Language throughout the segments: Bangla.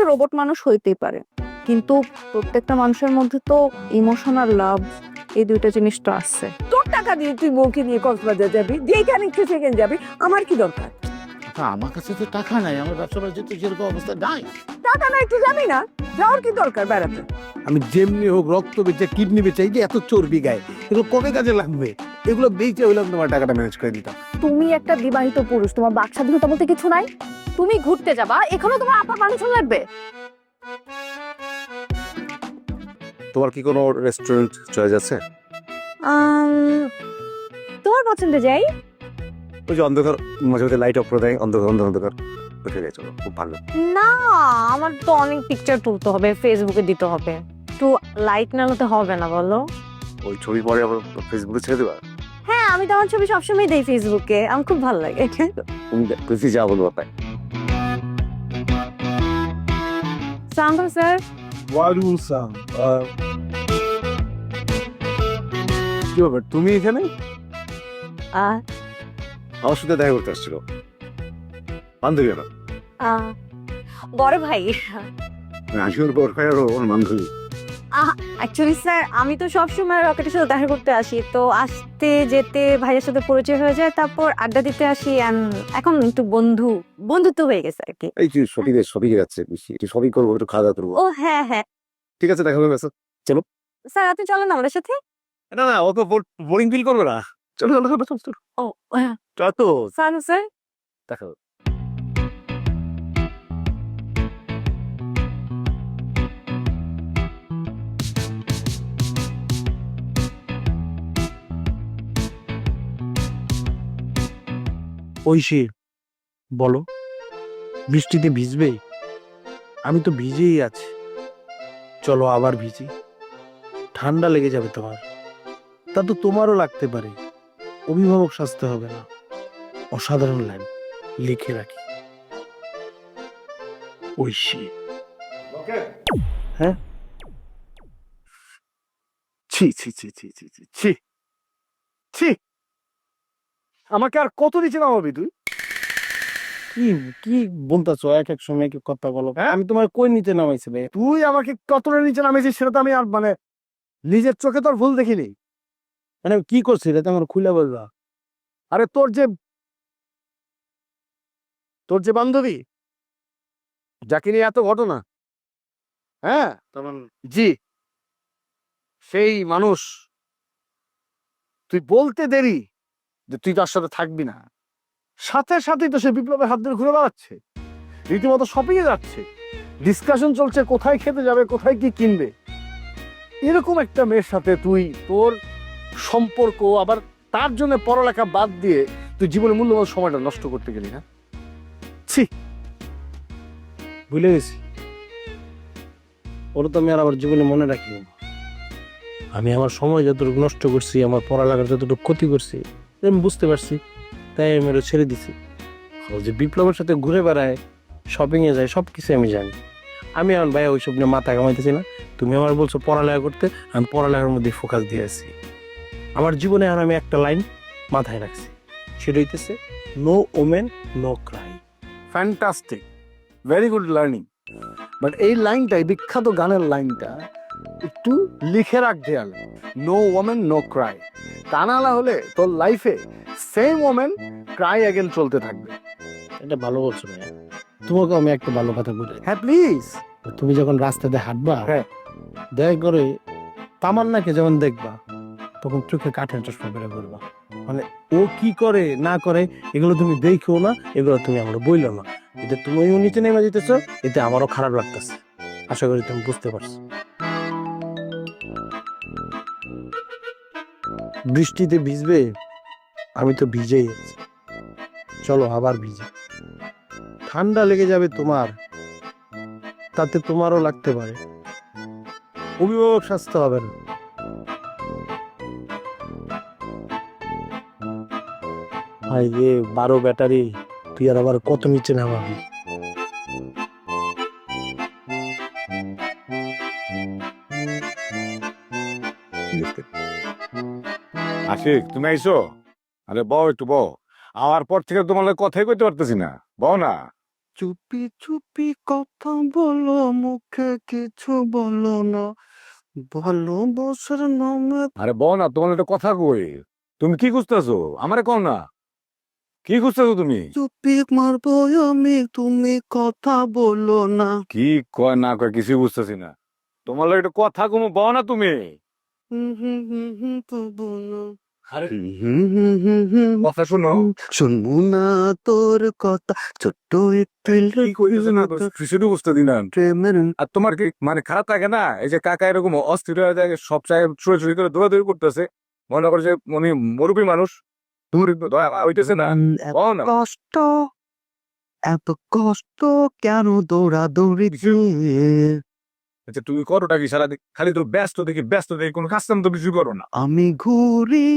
একটা রোবট মানুষ হইতেই পারে। কিন্তু প্রত্যেকটা মানুষের মধ্যে তো ইমোশন আর লাভ এই দুইটা জিনিস তো আসছে তোর টাকা দিয়ে তুই বউকে নিয়ে কক্সবাজার যাবি কেন একটু সেকেন্ড যাবি, আমার কি দরকার? হ্যাঁ আমার কাছে তো টাকা নাই আমার ব্যবসা বাণিজ্য তো যেরকম অবস্থা নাই। টাকা না একটু যাবি না যাওয়ার কি দরকার বেড়াতে? আমি যেমনি হোক রক্ত বেচে কিডনি বেচে এই যে এত চর্বি গায়ে এগুলো কবে কাজে লাগবে? এগুলো বেচে হইলাম তোমার টাকাটা ম্যানেজ করে দিতাম। তুমি একটা বিবাহিত পুরুষ তোমার বাক স্বাধীনতা বলতে কিছু নাই। তুমি ঘুরতে যাবা এখানেও তোমার আপা পারমিশন লাগবে তোমার কি কোনো রেস্টুরেন্ট চয়েস আছে? তোমার পছন্দ যাই। ওই যে অন্ধকার মাঝে মাঝে লাইট অফ করে দেয় অন্ধকার অন্ধকার অন্ধকার। উঠে গেছে খুব ভালো। না আমার তো অনেক পিকচার তুলতে হবে ফেসবুকে দিতে হবে। একটু লাইট না হতে হবে না বলো? ওই ছবি পরে আবার ফেসবুকে ছেড়ে দেবা? হ্যাঁ আমি তো আমার ছবি সবসময় দেই ফেসবুকে আমার খুব ভালো লাগে। তুমি যা বলব তাই সালাম স্যার? ওয়ালাইকুম আসসালাম কি ব্যাপার তুমি এখানে? আমার সাথে দেখা করতে আসছিল। বান্ধবী না বড় ভাই। আসিওর বর খাই আর ওর বান্ধবী। অ্যাকচুয়ালি স্যার আমি তো সবসময় রকেটের সাথে দেখা করতে আসি। তো আসতে যেতে ভাইয়ের সাথে পরিচয় হয়ে যায় তারপর আড্ডা দিতে আসি and এখন একটু বন্ধু বন্ধুত্ব হয়ে গেছে আর কি। এই যে শপিংয়ে শপিংয়ে যাচ্ছে বেশি। একটু শপিং করব একটু খাওয়া দাওয়া করব। ও হ্যাঁ হ্যাঁ। ঠিক আছে দেখা হবে স্যার স্যার আপনি চলেন আমাদের সাথে। না না অত বোরিং ফিল করবে না। চলো চলো চলো চলো চলো। ও হ্যাঁ। চলো তো স্যার স্যার দেখা ঐশী বলো বৃষ্টিতে ভিজবে? আমি তো ভিজেই আছি। চলো আবার ভিজি। ঠান্ডা লেগে যাবে তোমার। তা তো তোমারও লাগতে পারে। অভিভাবক সাজতে হবে না। অসাধারণ লাইন লিখে রাখি। ঐশী। হ্যাঁ? ছি ছি ছি ছি ছি ছি ছি। ছি। আমাকে আর কত নিচে নামাবি তুই? কি কি বলতেছো? এক এক সময় এক কথা বলো। আমি তোমার কই নিচে নামাইছি ভাই তুই আমাকে কতটা নিচে নামাইছিস সেটা তো আমি আর মানে নিজের চোখে তো আর ভুল দেখিনি। মানে কি করছিস? এটা তো আমার খুলে বলবা। আরে তোর যে তোর যে বান্ধবী? যাকে নিয়ে এত ঘটনা? হ্যাঁ? জি। সেই মানুষ। তুই বলতে দেরি যে তুই তার সাথে থাকবি না। সাথে সাথেই তো সে বিপ্লবের হাত ধরে ঘুরে বেড়াচ্ছে। রীতিমতো শপিং এ যাচ্ছে। ডিসকাশন চলছে কোথায় খেতে যাবে কোথায় কি কিনবে। এরকম একটা মেয়ের সাথে তুই তোর সম্পর্ক আবার তার জন্য পড়ালেখা বাদ দিয়ে তুই জীবনের মূল্যবান সময়টা নষ্ট করতে গেলি না ছি। ভুলে গেছি। ওরা তো আমি আর আমার জীবনে মনে রাখি আমি আমার সময় যতটুকু নষ্ট করছি, আমার পড়ালেখার যতটুকু ক্ষতি করছি আমি বুঝতে পারছি, তাই আমি ওরা ছেড়ে দিছি। যে বিপ্লবের সাথে ঘুরে বেড়ায় শপিং এ যায় সব কিছু আমি জানি। আমি আমার ভাই ওইসব নিয়ে মাথা কামাইতেছি না। তুমি আমার বলছো পড়ালেখা করতে, আমি পড়ালেখার মধ্যে ফোকাস দিয়ে আছি। আমার জীবনে আর আমি একটা লাইন মাথায় রাখছি। সেটা হইতেছে no woman no cry fantastic very good learning but এই লাইনটা এই বিখ্যাত গানের লাইনটা একটু লিখে রাখ দেয়াল। নো ওমেন নো ক্রাই তা না হলে তোর লাইফে সেম ওমেন ক্রাই অ্যাগেন চলতে থাকবে। এটা ভালো বলছো ভাইয়া। তোমাকে আমি একটা ভালো কথা বলি। হ্যাঁ প্লিজ তুমি যখন রাস্তাতে হাঁটবা হ্যাঁ। দয়া করে তামান্নাকে যখন দেখবা তখন চোখে কাঠের চশমা করে বলবা। মানে ও কি করে, না করে, এগুলো তুমি দেখো না, এগুলো তুমি আমরা বইলো না। এটা তুমিও নিচে নেমে যেতেছো, এতে আমারও খারাপ লাগতেছে। আশা করি তুমি বুঝতে পারছ। বৃষ্টিতে ভিজবে, আমি তো ভিজেই আছি। চলো আবার ভিজে। ঠান্ডা লেগে যাবে তোমার, তাতে তোমারও লাগতে পারে। অভিভাবক শাস্তি হবে না। ভাই যে বারো ব্যাটারি তুই আর আবার কত নিচে নামাবি? আশিক তুমি আইসো? আরে বউ একটু বউ আমার পর থেকে তোমার কথাই কইতে পারতেছি না। বউ না। চুপি চুপি কথা বলো মুখে কিছু বলো না। ভালোবাসার নামে আরে বউ না তোমার একটা কথা কই। তুমি কি খুঁজতেছো? আমারে কও না। কি খুঁজতেছো তুমি? চুপি মারবো আমি তুমি কথা বলো না। কি কয় না কয় কিছুই বুঝতেছি না। তোমার লগে একটা কথা কমু বউ না তুমি? কথা শুনো। শুনব না তোর কথা ছোট্ট একটু বুঝতে না। আর তোমার কি মানে খারাপ লাগে না? এই যে কাকা এরকম অস্থির হয়ে যায় সব জায়গায় চুরি চুরি করে দৌড়াদৌড়ি করতেছে। মনে করে যে উনি মুরব্বী মানুষ। দূর হইতেছে না। কষ্ট এত কষ্ট কেন দৌড়াদৌড়ি দিয়ে আচ্ছা তুমি করোটা কি সারাদিন? খালি তো ব্যস্ত দেখি ব্যস্ত দেখি কোনো কাজ কাম তো কিছু করো না। আমি ঘুরি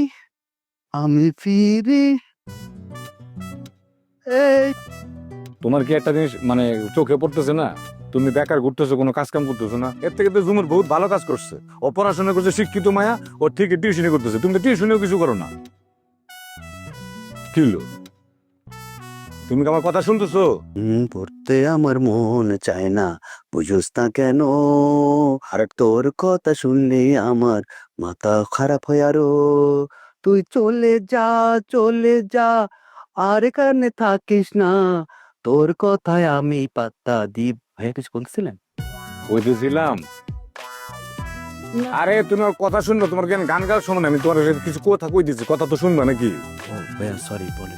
আমি ফিরি। এই তোমার কি একটা জিনিস মানে চোখে পড়তেছে না? তুমি বেকার ঘুরতেছো কোনো কাজ কাম করতেছো না? এর থেকে তো জুমুর বহুত ভালো কাজ করছে। ও পড়াশোনা করছে শিক্ষিত মায়া ও ঠিকই টিউশনি করতেছে। তুমি টিউশনিও কিছু করো না। কি হলো? তুমি কি আমার কথা শুনতেছো? হুম, পড়তে আমার মন চায় না। বুঝোস না কেন? আর তোর কথা শুনলে আমার মাথা খারাপ হয় আরও। তুই চলে যা চলে যা আর এখানে থাকিস না। তোর কথায় আমি পাত্তা দি ভাইয়া কিছু বলছিলেন বলতেছিলাম আরে তুমি আমার কথা শুনব তোমার কেন গান গাও শোনো না, আমি তোমার কিছু কথা কই দিচ্ছি কথা তো শুনবা নাকি? ভাইয়া সরি বলে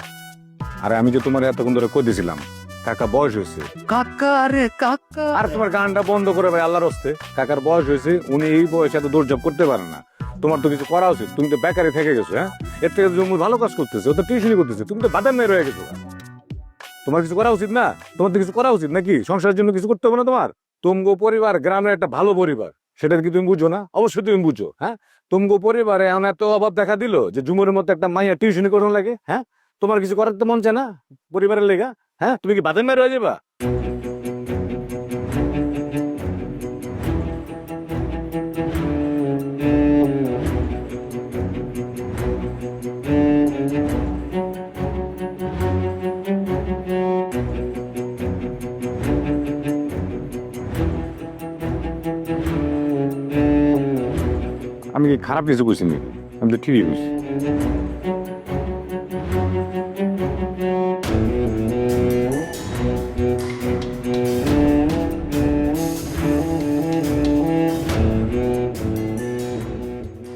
আরে আমি যে তোমার এতক্ষণ ধরে কই দিছিলাম কাকা বয়স হয়েছে। কাকা রে কাকা। আর তোমার গানটা বন্ধ করে ভাই আল্লাহর হস্তে। কাকার বয়স হয়েছে উনি এই বয়সে এত দৌড়ঝাপ করতে পারে না। তোমার তো কিছু করা উচিত তুমি তো বেকারে থেকে গেছো হ্যাঁ? এর থেকে জমি ভালো কাজ করতেছে তো টিউশনই করতেছে তুমি তো বাদাম মেয়ে রয়ে গেছো। তোমার কিছু করা উচিত না? তোমার তো কিছু করা উচিত নাকি? সংসারের জন্য কিছু করতে হবে না তোমার? তুমগো পরিবার গ্রামের একটা ভালো পরিবার। সেটা কি তুমি বুঝো না? অবশ্যই তুমি বুঝো হ্যাঁ? তুমগো পরিবারে এমন এত অভাব দেখা দিল যে জুমুরের মতো একটা মাইয়া টিউশনি করানো লাগে হ্যাঁ? তোমার কিছু করার তো মন চায় না পরিবারের লেগা হ্যাঁ? তুমি কি বাদাম মেয়ে রয়ে যাবা? আমি কি খারাপ কিছু কইছি নাকি আমি তো ঠিকই কইছি।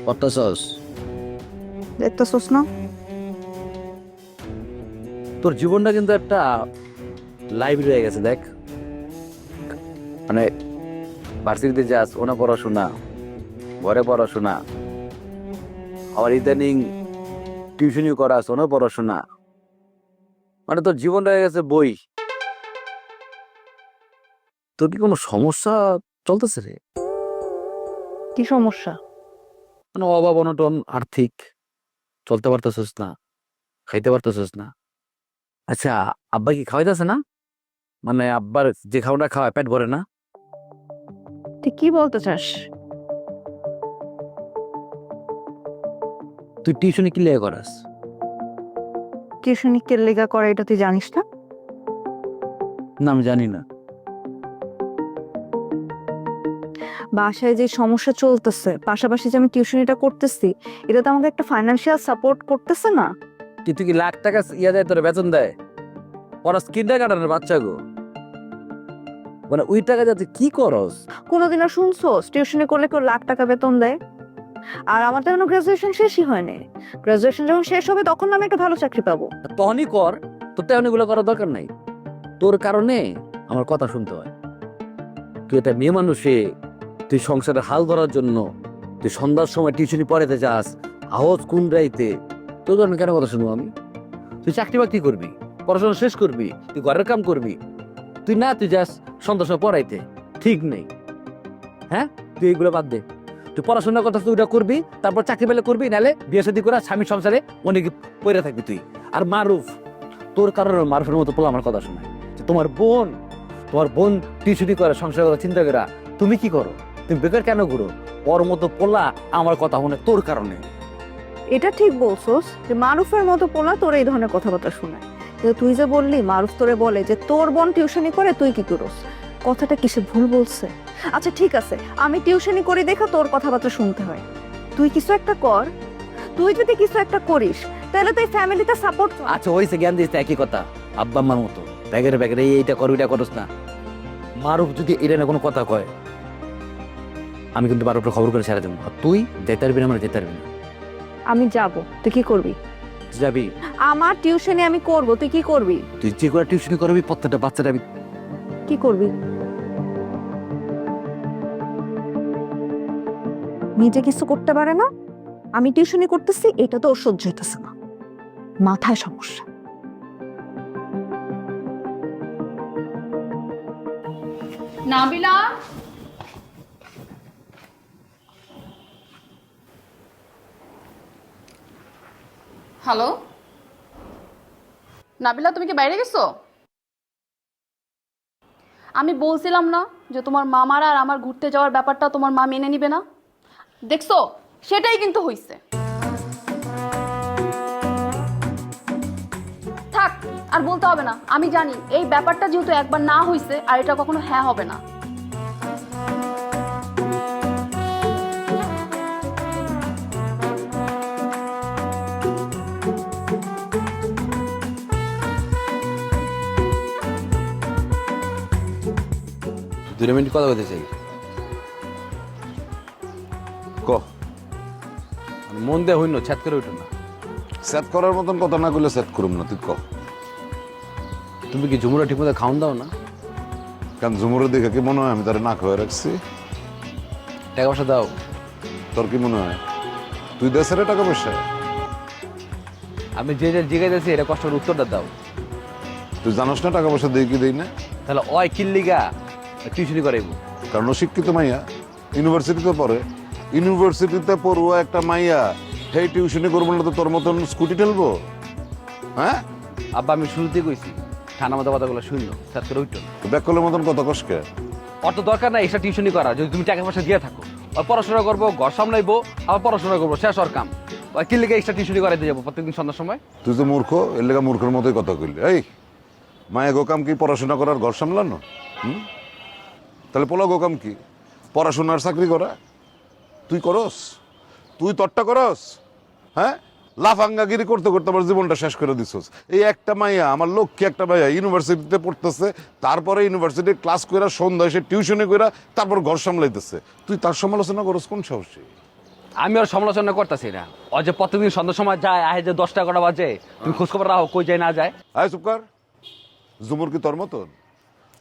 কত সস? না। তোর জীবনটা কিন্তু একটা লাইব্রেরি হয়ে গেছে দেখ। মানে ভার্সিটিতে যাস ওনা পড়াশোনা ঘরে পড়াশোনা। আবার ইদানিং টিউশনিও করাস ওনা পড়াশোনা। মানে তোর জীবন রয়ে গেছে বই। তোর কি কোনো সমস্যা চলতেছে রে? কি সমস্যা? মানে অভাব অনটন আর্থিক চলতে পারতেছিস না খাইতে পারতেছিস না। আচ্ছা আব্বা কি খাওয়াইতেছে না? মানে আব্বার যে খাওয়াটা খাওয়ায় পেট ভরে না? তুই কি বলতে চাস? তুই টিউশনি কি লেগে করাস? টিউশনি কে লেগা করে এটা তুই জানিস না? না আমি জানি না। বাসায় যে সমস্যা চলতেছে পাশাপাশি যে আমি টিউশনিটা করতেছি এটা তো আমাকে একটা ফাইনান্সিয়াল সাপোর্ট করতেছে না? কি তুই কি লাখ টাকা ইয়া দেয় তোর বেতন দেয়? পড়াস কিন্ডার গার্ডেনের বাচ্চা গো। মানে ওই টাকা যাতে কি করস? কোনোদিনও শুনছো টিউশনি করলে কেউ লাখ টাকা বেতন দেয়? আর আমার তো এখনও গ্রাজুয়েশন শেষই হয়নি। গ্রাজুয়েশন যখন শেষ হবে, তখন আমি একটা ভালো চাকরি পাবো। তখনই কর, তোর তেমন এগুলো করার দরকার নাই। তোর কারণে আমার কথা শুনতে হয়। তুই একটা মেয়ে মানুষে, তুই সংসারে হাল ধরার জন্য, তুই সন্ধ্যার সময় টিউশনি পড়াতে যাস, আওয়াজ কোন রাইতে? তোর জন্য কেন কথা শুনব আমি? তুই চাকরি বাকরি করবি, পড়াশোনা শেষ করবি, তুই ঘরের কাম করবি। তুই না, তুই যাস সন্ধ্যার সময় পড়াইতে। ঠিক নেই। হ্যাঁ? তুই এইগুলো বাদ দে। তুই পড়াশোনা করতে তুই ওটা করবি, তারপর চাকরি পেলে করবি, নাহলে বিয়ে শাদী করে স্বামীর সংসারে অনেক পড়ে থাকবি তুই। আর মারুফ, তোর কারণে মারুফের মতো পোলা আমার কথা শোনায়। যে তোমার বোন তোমার বোন টিউশনি করে সংসার কথা চিন্তা করে, তুমি কি করো? তুমি বেকার কেন ঘুরো? ওর মতো পোলা আমার কথা শুনে তোর কারণে। এটা ঠিক বলছোস যে মারুফের মতো পোলা তোর এই ধরনের কথাবার্তা শোনায়। তুই যে বললি, মারুফ তোরে বলে যে তোর বোন টিউশনি করে, তুই কি করস? কথাটা কিসে ভুল বলছে? আচ্ছা ঠিক আছে আমি টিউশনি করি দেখা তোর কথাবার্তা শুনতে হয়। তুই কিছু একটা কর। তুই যদি কিছু একটা করিস তাহলে তুই ফ্যামিলিতে সাপোর্ট আচ্ছা হয়েছে জ্ঞান দিস একই কথা আব্বা আম্মার মতো। ব্যাগের ব্যাগের এই এইটা কর ওইটা করস না। মারুফ যদি এটা না কোনো কথা কয় আমি কিন্তু মারুফের খবর করে ছেড়ে দেবো। আর তুই যেতে পারবি না মানে যেতে পারবি না। আমি যাব। তুই কি করবি? যাবি? আমার টিউশনি আমি করব তুই কি করবি? তুই যে করে টিউশনি করবি প্রত্যেকটা বাচ্চাটা আমি কি করবি? নিজে কিছু করতে পারে না। আমি টিউশনি করতেছি, এটা তো ওর সহ্য হইতেছে না। মাথায় সমস্যা। নাবিলা? হ্যালো নাবিলা, তুমি কি বাইরে গেছো? আমি বলছিলাম না যে তোমার মামারা আর আমার ঘুরতে যাওয়ার ব্যাপারটা তোমার মা মেনে নিবে না। দেখছ? সেটাই কিন্তু হইছে। থাক, আর বলতে হবে না। আমি জানি এই ব্যাপারটা যেহেতু একবার না হইছে, আর এটা কখনো হ্যাঁ হবে না। দুই মিনিট কথা বলতে চাই। ক? মানে মন দিয়ে হইন ছাত করে উঠো না। সেট করার মতন কথা না করলে সেট করুম না তুই ক? তুমি কি ঝুমুরা ঠিক মতো খাওন দাও না? কারণ ঝুমুরে দেখে কি মনে হয় আমি তারা না খাওয়া রাখছি? টাকা পয়সা দাও। তোর কি মনে হয়? তুই দেশের টাকা পয়সা। আমি যে যে জিগাইতেছি এটা কষ্টের উত্তরটা দাও। তুই জানোস না টাকা পয়সা দিই কি দিই না? তাহলে অয় কিল্লিগা টিউশনি করাইবো। কারণ শিক্ষিত মাইয়া। ইউনিভার্সিটিতে পড়ে। ইউনিভার্সিটিতে পড়ুয়া একটা মাইয়া সেই টিউশনি করব না তো তোর মতন স্কুটি ঠেলবো? হ্যাঁ? আব্বা আমি শুরুতেই কইছি ঠান্ডা মাথা কথাগুলো শুনলো ছাত করে উঠো না ব্যাকলের মতন কত কষ্টকে অত দরকার নাই এক্সট্রা টিউশনি করা যদি তুমি টাকা পয়সা দিয়ে থাকো। আর পড়াশোনা করব ঘর সামলাইবো আবার পড়াশোনা করব শেষ ওর কাম। আর কি লিগে এক্সট্রা টিউশনি করাইতে যাব প্রত্যেকদিন সন্ধ্যার সময়? তুই তো মূর্খ এর লেগে মূর্খের মতোই কথা কইলি। এই মায়া গোকাম কি পড়াশোনা করার ঘর সামলানো? হুম? তাহলে পোলা গোকাম কি? পড়াশোনার চাকরি করা? তুই করস? তুই তরটা করস? হ্যাঁ? লাফাঙ্গাগিরি করতে করতে আমার জীবনটা শেষ করে দিছস। এই একটা মাইয়া আমার লক্ষ্যে একটা মাইয়া ইউনিভার্সিটিতে পড়তেছে তারপরে ইউনিভার্সিটির ক্লাস কইরা সন্ধ্যায় সে টিউশনে কইরা তারপর ঘর সামলাইতেছে। তুই তার সমালোচনা করস কোন সাহসী? আমি আর সমালোচনা করতেছি না। ও যে প্রতিদিন সন্ধ্যার সময় যায় আহে যে দশটা এগারোটা বাজে তুমি খোঁজখবর রাখো কই যায় না যায়। আয় চুপ কর। জুমুর কি তোর মতন?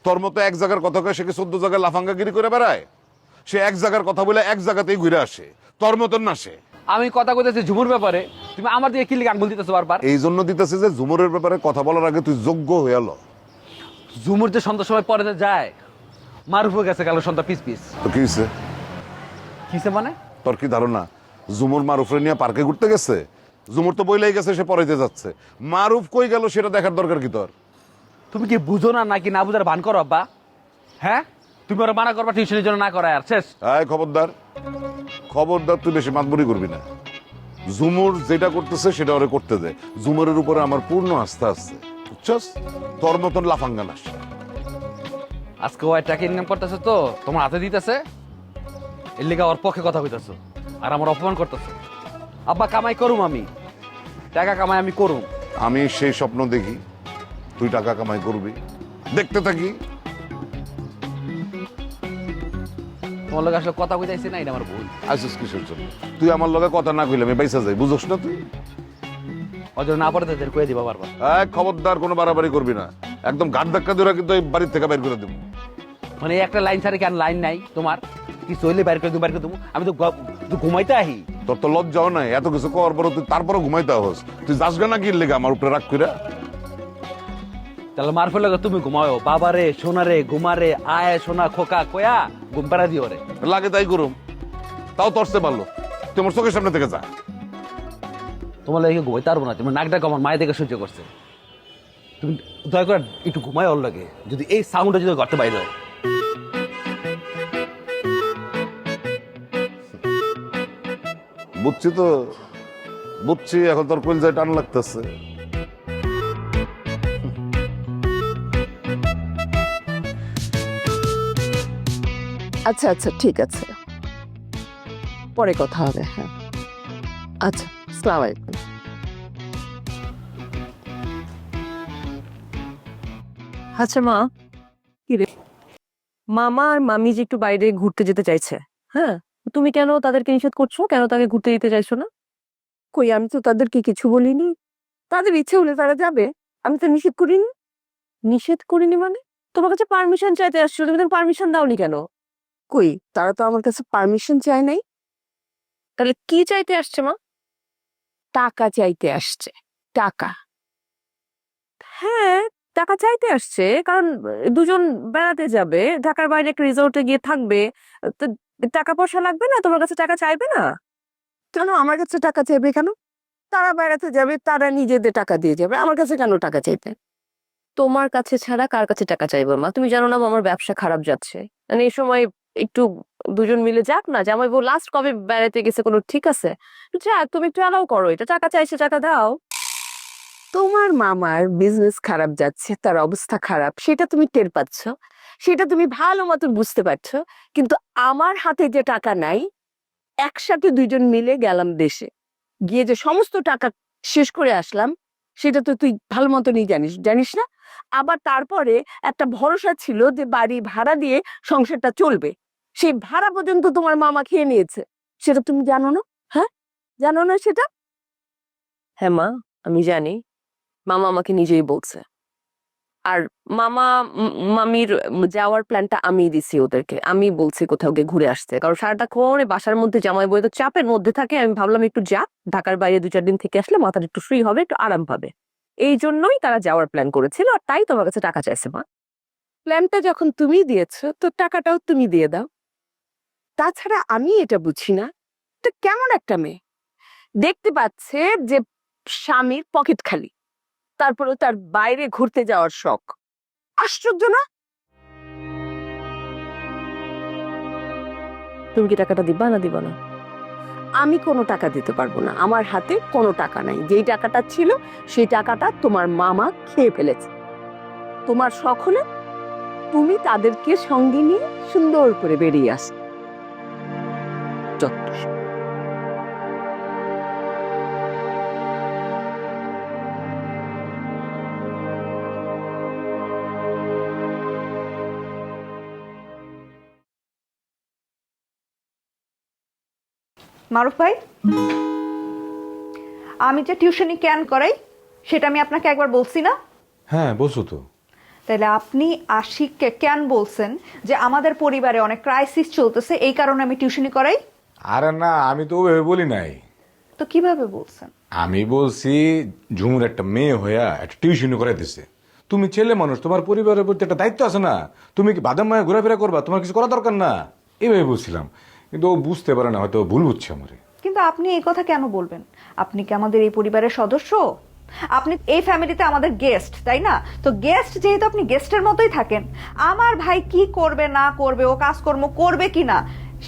তোর মতো এক জায়গার কথা কয়ে সে কি চোদ্দ জায়গায় লাফাঙ্গাগিরি করে বেড়ায়? সে এক জায়গার কথা বলে এক জায়গাতেই ঘুরে আসে। তোর মতন না সে। আমি কথা কইতেছি ঝুমুর ব্যাপারে। তুমি আমার দিকে কি লিগে আঙ্গুল দিতেছো বারবার। এই জন্য দিতেছে যে ঝুমুরের ব্যাপারে কথা বলার আগে তুই যোগ্য হয়ে এলো ঝুমুর যে সন্ধ্যার সময় পরে যে যায় মারুফ হয়ে গেছে কাল সন্ধ্যা পিস পিস। তো কি হয়েছে কিসে মানে? তোর কি ধারণা? জুমুর মারুফরে নিয়ে পার্কে ঘুরতে গেছে? জুমুর তো বইলাই গেছে সে পড়াইতে যাচ্ছে। মারুফ কই গেল সেটা দেখার দরকার কি তোর? তুমি কি বুঝো না নাকি না বুঝার ভান করো আব্বা? হ্যাঁ? তুমি ওরা মানা করবা টিউশনের জন্য না করা আর শেষ। আয় খবরদার খবরদার তুই বেশি মাতবরি করবি না। জুমুর যেটা করতেছে সেটা ওরে করতে দে। জুমুরের উপরে আমার পূর্ণ আস্থা আছে বুঝছস? তোর মতন লাফাঙ্গা নাস আজকে ওই টাকা ইনকাম করতেছে তো তোমার হাতে দিতেছে। এর লিগা ওর পক্ষে কথা কইতেছো আর আমার অপমান করতেছো। আব্বা কামাই করুম আমি। টাকা কামাই আমি করুম। আমি সেই স্বপ্ন দেখি তুই টাকা কামাই করবি। দেখতে থাকি। তোমার লোক আসলে কথা কইতাইছি না এটা আমার ভুল? আসিস কিসের জন্য? তুই আমার লগে কথা না কইলে আমি বাইসা যাই বুঝোস না তুই? অজর না পড়ে তাদের কয়ে দিবা বারবার। এক খবরদার কোনো বাড়াবাড়ি করবি না। একদম ঘাট ধাক্কা দিয়ে কিন্তু এই বাড়ির থেকে বের করে দেবো। মানে একটা লাইন ছাড়া কেন লাইন নাই তোমার? কি চলে বাইর করে দেবো বাইর করে দেবো। আমি তো গ- তো ঘুমাইতে আহি। তোর তো লজ্জাও নাই এত কিছু করার পর তুই তারপরে ঘুমাইতে হস তুই যাস না কি লেগে আমার উপরে রাগ কইরা? তাহলে মারফের লাগে তুমি ঘুমাও। বাবারে সোনারে ঘুমারে আয় সোনা খোকা কয়া ঘুম পাড়া দিও রে। লাগে তাই করুম। তাও তরতে পারল তোমার চোখের সামনে থেকে যা। তোমার লাগে ঘুমাইতে পারব না তোমার নাকডাক আমার মায়ের থেকে সহ্য করছে। তুমি দয়া করে একটু ঘুমাই ওর লাগে। যদি এই সাউন্ডটা যদি করতে বাইরে হয়। বুঝছি তো। বুঝছি এখন তোর কলজায় টান লাগতেছে। আচ্ছা আচ্ছা ঠিক আছে। পরে কথা হবে হ্যাঁ। আচ্ছা আসসালামু আলাইকুম। আচ্ছা মা। কি রে? মামা আর মামি যে একটু বাইরে ঘুরতে যেতে চাইছে হ্যাঁ? তুমি কেন তাদেরকে নিষেধ করছ? কেন তাকে ঘুরতে দিতে চাইছো না? কই আমি তো তাদেরকে কিছু বলিনি। তাদের ইচ্ছে হলে তারা যাবে। আমি তো নিষেধ করিনি। নিষেধ করিনি মানে? তোমার কাছে পারমিশন চাইতে আসছো তুমি পারমিশন দাওনি কেন? কই? তারা তো আমার কাছে পারমিশন চায় নাই। তাহলে কি চাইতে আসছে মা? টাকা চাইতে আসছে টাকা। হ্যাঁ টাকা চাইতে আসছে কারণ দুজন বেড়াতে যাবে ঢাকার বাইরে একটা রিসোর্টে গিয়ে থাকবে। তো টাকা পয়সা লাগবে না? তোমার কাছে টাকা চাইবে না? কেন? আমার কাছে টাকা চাইবে কেন? তারা বেড়াতে যাবে তারা নিজেদের টাকা দিয়ে যাবে। আমার কাছে কেন টাকা চাইবে? তোমার কাছে ছাড়া কার কাছে টাকা চাইব মা? তুমি জানো না আমার ব্যবসা খারাপ যাচ্ছে। মানে এই সময় একটু দুজন মিলে যাক না জামাই বউ লাস্ট কবে বেড়াতে গেছে কোনো ঠিক আছে? যাক তুমি একটু অ্যালাউ করো, এটা টাকা চাইছে, টাকা দাও। তোমার মামার বিজনেস খারাপ যাচ্ছে, তার অবস্থা খারাপ, সেটা তুমি টের পাচ্ছ, সেটা তুমি ভালো মতন বুঝতে পারছ, কিন্তু আমার হাতে যে টাকা নাই, একসাথে দুইজন মিলে গেলাম দেশে। গিয়ে যে সমস্ত টাকা শেষ করে আসলাম, সেটা তো তুই ভালো মতনই জানিস জানিস না? আবার তারপরে একটা ভরসা ছিল যে বাড়ি ভাড়া দিয়ে সংসারটা চলবে। সেই ভাড়া পর্যন্ত তোমার মামা খেয়ে নিয়েছে। সেটা তুমি জানো না? হ্যাঁ? জানো না সেটা? হ্যাঁ মা আমি জানি। মামা আমাকে নিজেই বলছে। আর মামা মামির যাওয়ার প্ল্যানটা আমি দিছি ওদেরকে। আমি বলছি কোথাও গিয়ে ঘুরে আসতে। কারণ সারাটাক্ষণ বাসার মধ্যে জামাই বই তো চাপের মধ্যে থাকে আমি ভাবলাম একটু যা ঢাকার বাইরে দু চার দিন থেকে আসলে মাথাটা একটু ফ্রি হবে একটু আরাম পাবে। এই জন্যই তারা যাওয়ার প্ল্যান করেছিল আর তাই তোমার কাছে টাকা চাইছে মা। প্ল্যানটা যখন তুমি দিয়েছ তো টাকাটাও তুমি দিয়ে দাও। তাছাড়া আমি এটা বুঝি না। এটা কেমন একটা মেয়ে? দেখতে পাচ্ছে যে স্বামীর পকেট খালি। তারপরেও তার বাইরে ঘুরতে যাওয়ার শখ। আশ্চর্য না? তুমি কি টাকাটা দিবা না দিবা না? আমি কোনো টাকা দিতে পারব না। আমার হাতে কোনো টাকা নাই। যেই টাকাটা ছিল, সেই টাকাটা তোমার মামা খেয়ে ফেলেছে। তোমার শখ হলে তুমি তাদেরকে সঙ্গে নিয়ে সুন্দর করে বেরিয়ে আস মারুফ ভাই আমি যে টিউশনি ক্যান করাই সেটা আমি আপনাকে একবার বলছি না? হ্যাঁ বলছো তো। তাহলে আপনি আশিককে কেন বলছেন যে আমাদের পরিবারে অনেক ক্রাইসিস চলতেছে এই কারণে আমি টিউশনি করাই? আরে না আমি তো ওভাবে বলি নাই। তো কীভাবে বলছেন? আমি বলছি ঝুমুর একটা মেয়ে হইয়া একটা টিউশন করে দিছে তুমি ছেলে মানুষ তোমার পরিবারের প্রতি একটা দায়িত্ব আছে না? তুমি কি বাদাম মায়ে ঘোরাফেরা করবা? তোমার কিছু করা দরকার না? এইভাবে বলছিলাম। কিন্তু ও বুঝতে পারে না হয়তো ভুল বুঝছে আমারে। কিন্তু আপনি এই কথা কেন বলবেন? আপনি কি আমাদের এই পরিবারের সদস্য? আপনি এই ফ্যামিলিতে আমাদের গেস্ট তাই না? তো গেস্ট যেহেতু আপনি গেস্টের মতোই থাকেন আমার ভাই কি করবে না করবে ও কাজকর্ম করবে কি না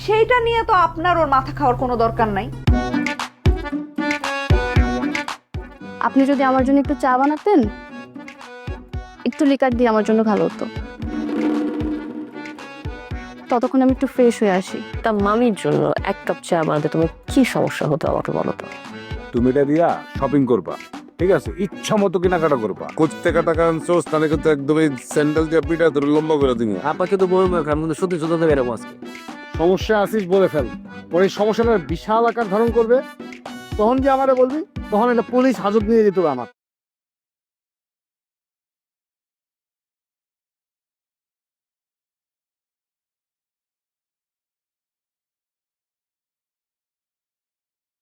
সেইটা নিয়ে তো আপনার ওর মাথা খাওয়ার কোনো দরকার নাই। আপনি যদি আমার জন্য একটু চা বানাতেন একটু লিকার দিয়ে আমার জন্য ভালো হতো। ততক্ষণ আমি একটু ফ্রেশ হয়ে আসি। তা মামির জন্য এক কাপ চা বানাতে তোমার কি সমস্যা হতো আমাকে বলো তো? তুমি এটা দিয়া শপিং করবা। ঠিক আছে? ইচ্ছা মতো কেনাকাটা করবা। কোচ কাটা আনছোস তাহলে কিন্তু একদম এই স্যান্ডেল দিয়ে পিঠা ধরে লম্বা করে দিবি আপাকে তো বই আমি কিন্তু সত্যি সত্যি বেরোবো আজকে। সমস্যা আসিস বলে ফেল। পরে এই সমস্যাটা বিশাল আকার ধারণ করবে। তখন কি আমারে বলবি? তখন একটা পুলিশ হাজত নিয়ে যেত আমার।